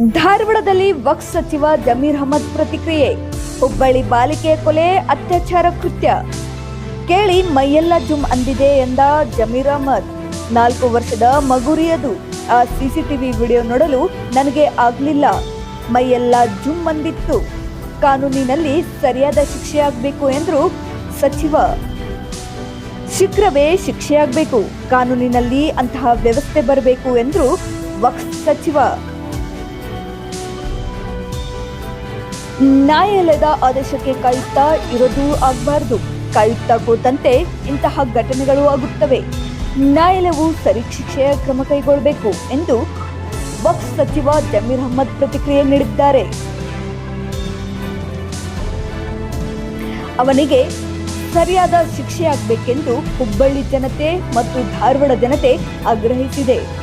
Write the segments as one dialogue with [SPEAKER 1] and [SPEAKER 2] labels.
[SPEAKER 1] ಧಾರವಾಡದಲ್ಲಿ ವಕ್ಸ್ ಸಚಿವ ಜಮೀರ್ ಅಹಮದ್ ಪ್ರತಿಕ್ರಿಯೆ. ಹುಬ್ಬಳ್ಳಿ ಬಾಲಿಕೆ ಕೊಲೆ ಅತ್ಯಾಚಾರ ಕೃತ್ಯ. ಕೇಳಿ ಮೈಯೆಲ್ಲ ಜುಮ್ ಅಂದಿದೆ ಎಂದ ಜಮೀರ್ ಅಹಮದ್. ನಾಲ್ಕು ವರ್ಷದ ಮಗುರಿಯದು ಆ ಸಿಸಿಟಿವಿ ವಿಡಿಯೋ ನೋಡಲು ನನಗೆ ಆಗ್ಲಿಲ್ಲ. ಮೈಯೆಲ್ಲ ಜುಮ್ ಅಂದಿತ್ತು. ಕಾನೂನಿನಲ್ಲಿ ಸರಿಯಾದ ಶಿಕ್ಷೆಯಾಗಬೇಕು ಎಂದರು ಸಚಿವ. ಶೀಘ್ರವೇ ಶಿಕ್ಷೆಯಾಗಬೇಕು ಕಾನೂನಿನಲ್ಲಿ ಅಂತಹ ವ್ಯವಸ್ಥೆ ಬರಬೇಕು ಎಂದರು ವಕ್ಸ್ ಸಚಿವ. ನ್ಯಾಯಾಲಯದ ಆದೇಶಕ್ಕೆ ಕಾಯುತ್ತಾ ಇರೋದು ಆಗಬಾರದು. ಕಾಯುತ್ತಾ ಕೂತಂತೆ ಇಂತಹ ಘಟನೆಗಳು ಆಗುತ್ತವೆ. ನ್ಯಾಯಾಲಯವು ಸರಿ ಶಿಕ್ಷೆಯ ಕ್ರಮ ಕೈಗೊಳ್ಳಬೇಕು ಎಂದು ವಕ್ಫ್ ಸಚಿವ ಜಮೀರ್ ಅಹ್ಮದ್ ಪ್ರತಿಕ್ರಿಯೆ ನೀಡಿದ್ದಾರೆ. ಅವನಿಗೆ ಸರಿಯಾದ ಶಿಕ್ಷೆಯಾಗಬೇಕೆಂದು ಹುಬ್ಬಳ್ಳಿ ಜನತೆ ಮತ್ತು ಧಾರವಾಡ ಜನತೆ ಆಗ್ರಹಿಸಿದೆ.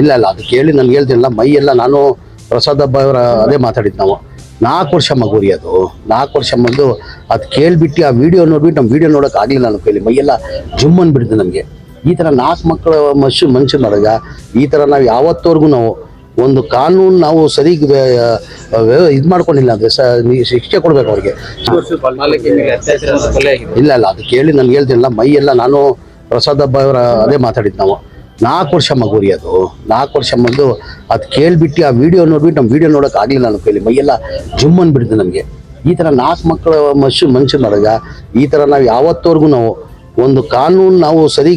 [SPEAKER 2] ಇಲ್ಲ ಇಲ್ಲ ಅದು ಕೇಳಿ ನನ್ಗೆ ಹೇಳ್ತಿಲ್ಲ ಮೈ ಎಲ್ಲ ನಾನು ಪ್ರಸಾದ್ ಹಬ್ಬ ಅವರ ಅದೇ ಮಾತಾಡಿದ್ದು ನಾವು. ನಾಲ್ಕು ವರ್ಷ ಮಗುರಿ ಅದು. ನಾಲ್ಕು ವರ್ಷ ಮಗು. ಅದು ಕೇಳಿಬಿಟ್ಟು ಆ ವಿಡಿಯೋ ನೋಡ್ಬಿಟ್ಟು ನಮ್ಮ ವಿಡಿಯೋ ನೋಡೋಕೆ ಆಗಲಿಲ್ಲ ನನ್ನ ಕೈಲಿ. ಮೈಯೆಲ್ಲ ಜುಮ್ ಅಂದ್ಬಿಡ್ತು ನಮಗೆ ಈ ಥರ ನಾಲ್ಕು ಮಕ್ಕಳ ಮನುಷ್ಯ ಮನುಷ್ಯ ಮಾಡಿದಾಗ ಈ ಥರ ನಾವು ಯಾವತ್ತವರೆಗೂ ನಾವು ಒಂದು ಕಾನೂನು ನಾವು ಸರಿ ಇದು ಮಾಡ್ಕೊಂಡಿಲ್ಲ ಅಂದರೆ ಶಿಕ್ಷೆ ಕೊಡಬೇಕು ಅವ್ರಿಗೆ. ಇಲ್ಲ ಇಲ್ಲ ಅದು ಕೇಳಿ ನನ್ಗೆ ಹೇಳ್ತಿಲ್ಲ ಮೈ ಎಲ್ಲ ನಾನು ಪ್ರಸಾದ್ ಹಬ್ಬ ಅವರ ಅದೇ ಮಾತಾಡಿದ್ದು ನಾವು. ನಾಲ್ಕು ವರ್ಷ ಮಗುರಿ ಅದು. ನಾಲ್ಕು ವರ್ಷ ಮಗು. ಅದು ಕೇಳಿಬಿಟ್ಟು ಆ ವಿಡಿಯೋ ನೋಡ್ಬಿಟ್ಟು ನಮ್ಮ ವಿಡಿಯೋ ನೋಡೋಕೆ ಆಗಲಿಲ್ಲ ನನ್ನ ಕೈಲಿ. ಮೈಯೆಲ್ಲ ಜುಮ್ ಅಂದ್ಬಿಡ್ತು ನಮಗೆ. ಈ ಥರ ನಾಲ್ಕು ಮಕ್ಕಳ ಮನುಷ್ಯ ಮನುಷ್ಯ ಮಾಡಿದಾಗ ಈ ಥರ ನಾವು ಯಾವತ್ತವರೆಗೂ ನಾವು ಒಂದು ಕಾನೂನು ನಾವು ಸರಿ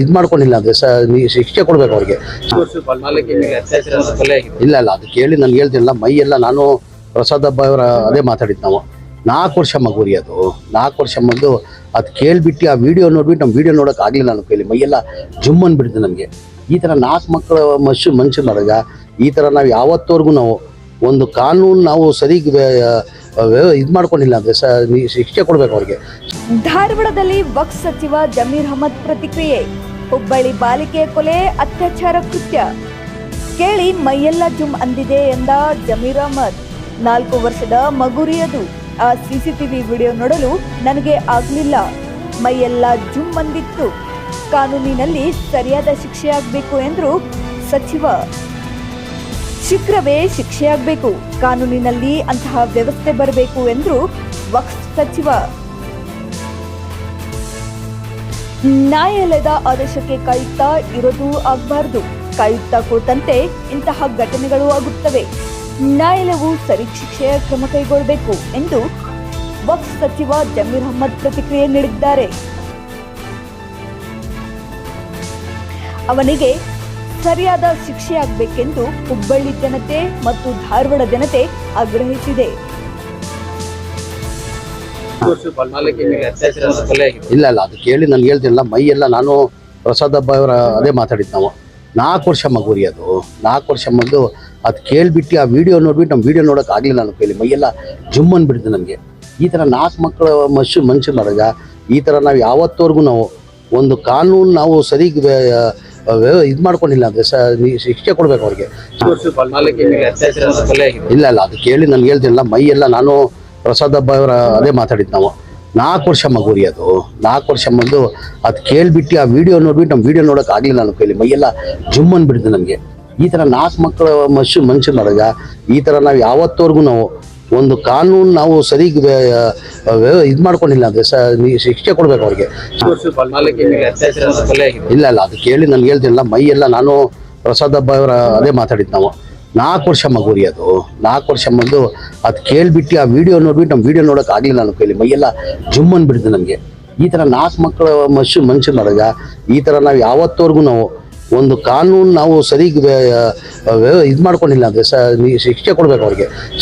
[SPEAKER 2] ಇದು ಮಾಡ್ಕೊಂಡಿಲ್ಲ ಅಂದರೆ ಶಿಕ್ಷೆ ಕೊಡಬೇಕು ಅವ್ರಿಗೆ. ಇಲ್ಲ ಇಲ್ಲ, ಅದು ಕೇಳಿ ನನ್ಗೆ ಹೇಳ್ತಿಲ್ಲ ಮೈ ಎಲ್ಲ ನಾನು ಪ್ರಸಾದ್ ಹಬ್ಬ ಅವರ ಅದೇ ಮಾತಾಡಿದ್ದು ನಾವು. ನಾಲ್ಕು ವರ್ಷ ಮಗುರಿ ಅದು. ನಾಲ್ಕು ವರ್ಷ ಮಗು, ಅದು ಕೇಳಿಬಿಟ್ಟು ಆ ವಿಡಿಯೋ ನೋಡ್ಬಿಟ್ಟು ನಮ್ಮ ವಿಡಿಯೋ ನೋಡೋಕೆ ಆಗಲಿಲ್ಲ ನನ್ನ ಕೈಲಿ. ಮೈಯೆಲ್ಲ ಜುಮ್ ಅಂದ್ಬಿಡ್ತು ನಮಗೆ. ಈ ಥರ ನಾಲ್ಕು ಮಕ್ಕಳ ಮನುಷ್ಯ ಮನುಷ್ಯ ಮಾಡಿದಾಗ ಈ ಥರ ನಾವು ಯಾವತ್ತವರೆಗೂ ನಾವು ಒಂದು ಕಾನೂನು ನಾವು ಸರಿ ಇದು ಮಾಡ್ಕೊಂಡಿಲ್ಲ ಅಂದರೆ ಶಿಕ್ಷೆ ಕೊಡ್ಬೇಕು ಅವ್ರಿಗೆ.
[SPEAKER 1] ಧಾರವಾಡದಲ್ಲಿ ವಕ್ಫ್ ಸಚಿವ ಜಮೀರ್ ಅಹಮದ್ ಪ್ರತಿಕ್ರಿಯೆ. ಹುಬ್ಬಳ್ಳಿ ಬಾಲಿಕೆ ಕೊಲೆ ಅತ್ಯಾಚಾರ ಕೃತ್ಯ. ಕೇಳಿ ಮೈಯೆಲ್ಲ ಜುಮ್ ಅಂದಿದೆ ಎಂದ ಜಮೀರ್ ಅಹಮದ್. ನಾಲ್ಕು ವರ್ಷದ ಮಗುರಿಯದು ಆ ಸಿಸಿಟಿವಿ ವಿಡಿಯೋ ನೋಡಲು ನನಗೆ ಆಗಲಿಲ್ಲ. ಮೈಯೆಲ್ಲ ಜುಮ್ ಅಂದಿತ್ತು ಕಾನೂನಿನಲ್ಲಿ ಸರಿಯಾದ ಶಿಕ್ಷೆಯಾಗಬೇಕು ಎಂದರು ಸಚಿವ. ಶೀಘ್ರವೇ ಶಿಕ್ಷೆಯಾಗಬೇಕು. ಕಾನೂನಿನಲ್ಲಿ ಅಂತಹ ವ್ಯವಸ್ಥೆ ಬರಬೇಕು ಎಂದರು ವಕ್ಫ್ ಸಚಿವ. ನ್ಯಾಯಾಲಯದ ಆದೇಶಕ್ಕೆ ಕಾಯುತ್ತಾ ಇರೋದು ಆಗಬಾರದು. ಕಾಯುತ್ತಾ ಕೂತಂತೆ ಇಂತಹ ಘಟನೆಗಳು ಆಗುತ್ತವೆ. ನ್ಯಾಯಾಲಯವು ಸರಿ ಶಿಕ್ಷೆಯ ಕ್ರಮ ಕೈಗೊಳ್ಳಬೇಕು ಎಂದು ವಕ್ಫ್ ಸಚಿವ ಜಮೀರ್ ಅಹ್ಮದ್ ಪ್ರತಿಕ್ರಿಯೆ ನೀಡಿದ್ದಾರೆ. ಅವನಿಗೆ ಸರಿಯಾದ ಶಿಕ್ಷೆಯಾಗಬೇಕೆಂದು ಹುಬ್ಬಳ್ಳಿ ಜನತೆ ಮತ್ತು ಧಾರವಾಡ ಜನತೆ ಆಗ್ರಹಿಸಿದೆ.
[SPEAKER 2] ಇಲ್ಲ ಇಲ್ಲ ಅದು ಕೇಳಿ ನನ್ಗೆ ಹೇಳ್ತಿಲ್ಲ ಮೈ ಎಲ್ಲ ನಾನು ಪ್ರಸಾದ್ ಹಬ್ಬ ಅವರ ಅದೇ ಮಾತಾಡಿದ್ದು ನಾವು. ನಾಲ್ಕು ವರ್ಷ ಮಗುರಿ ಅದು. ನಾಲ್ಕು ವರ್ಷ ಬಂದು ಅದು ಕೇಳಿಬಿಟ್ಟು ಆ ವಿಡಿಯೋ ನೋಡ್ಬಿಟ್ಟು ನಮ್ಮ ವಿಡಿಯೋ ನೋಡೋಕೆ ಆಗಲಿಲ್ಲ ನನ್ನ ಕೈಲಿ. ಮೈಯೆಲ್ಲ ಜುಮ್ ಅಂದ್ಬಿಡ್ತು ನಮಗೆ. ಈ ಥರ ನಾಲ್ಕು ಮಕ್ಕಳ ಮನುಷ್ಯ ಮನುಷ್ಯ ಮಾಡಿದಾಗ ಈ ಥರ ನಾವು ಯಾವತ್ತವರೆಗೂ ನಾವು ಒಂದು ಕಾನೂನು ನಾವು ಸರಿ ಇದು ಮಾಡ್ಕೊಂಡಿಲ್ಲ ಅಂದರೆ ಶಿಕ್ಷೆ ಕೊಡಬೇಕು ಅವ್ರಿಗೆ. ಇಲ್ಲ ಇಲ್ಲ, ಅದು ಕೇಳಿ ನನ್ಗೆ ಹೇಳ್ತಿಲ್ಲ ಮೈ ಎಲ್ಲ ನಾನು ಪ್ರಸಾದ್ ಹಬ್ಬ ಅವರ ಅದೇ ಮಾತಾಡಿದ್ದು ನಾವು. ನಾಲ್ಕು ವರ್ಷ ಮಗುರಿ ಅದು. ನಾಲ್ಕು ವರ್ಷ ಬಂದು ಅದು ಕೇಳಿಬಿಟ್ಟು ಆ ವಿಡಿಯೋ ನೋಡ್ಬಿಟ್ಟು ನಮ್ಮ ವಿಡಿಯೋ ನೋಡೋಕೆ ಆಗಲಿಲ್ಲ ನನ್ನ ಕೈಲಿ. ಮೈಯೆಲ್ಲ ಜುಮ್ ಅಂದ್ಬಿಡ್ತು ನಮಗೆ. ಈ ಥರ ನಾಲ್ಕು ಮಕ್ಕಳ ಮನುಷ್ಯ ಮನುಷ್ಯ ಮಾಡಿದಾಗ ಈ ಥರ ನಾವು ಯಾವತ್ತವರೆಗೂ ನಾವು ಒಂದು ಕಾನೂನು ನಾವು ಸರಿ ಇದು ಮಾಡ್ಕೊಂಡಿಲ್ಲ ಅಂದ್ರೆ ಶಿಕ್ಷೆ ಕೊಡ್ಬೇಕು ಅವ್ರಿಗೆ. ಇಲ್ಲ ಇಲ್ಲ, ಅದು ಕೇಳಿ ನನ್ಗೆ ಹೇಳ್ತಿಲ್ಲ ಮೈ ಎಲ್ಲ ನಾನು ಪ್ರಸಾದ್ ಹಬ್ಬ ಅವರ ಅದೇ ಮಾತಾಡಿದ್ದು ನಾವು. ನಾಲ್ಕು ವರ್ಷ ಮಗುರಿ ಅದು. ನಾಲ್ಕು ವರ್ಷ ಮಗು. ಅದು ಕೇಳ್ಬಿಟ್ಟು ಆ ವಿಡಿಯೋ ನೋಡ್ಬಿಟ್ಟು ನಮ್ಮ ವಿಡಿಯೋ ನೋಡೋಕೆ ಆಗಲಿಲ್ಲ ನನ್ನ ಕೈಲಿ. ಮೈಯೆಲ್ಲ ಜುಮ್ಮನ್ ಬಿಡ್ತು ನಮಗೆ ಈ ಥರ ನಾಲ್ಕು ಮಕ್ಕಳ ಮನುಷ್ಯ ಮನುಷ್ಯ ಮಾಡಿದಾಗ ಈ ಥರ ನಾವು ಯಾವತ್ತವರೆಗೂ ನಾವು ಒಂದು ಕಾನೂನು ನಾವು ಸರಿ ಇದು ಮಾಡ್ಕೊಂಡಿಲ್ಲ ಅಂದರೆ ಸ ಶಿಕ್ಷೆ ಕೊಡ್ಬೇಕು ಅವ್ರಿಗೆ.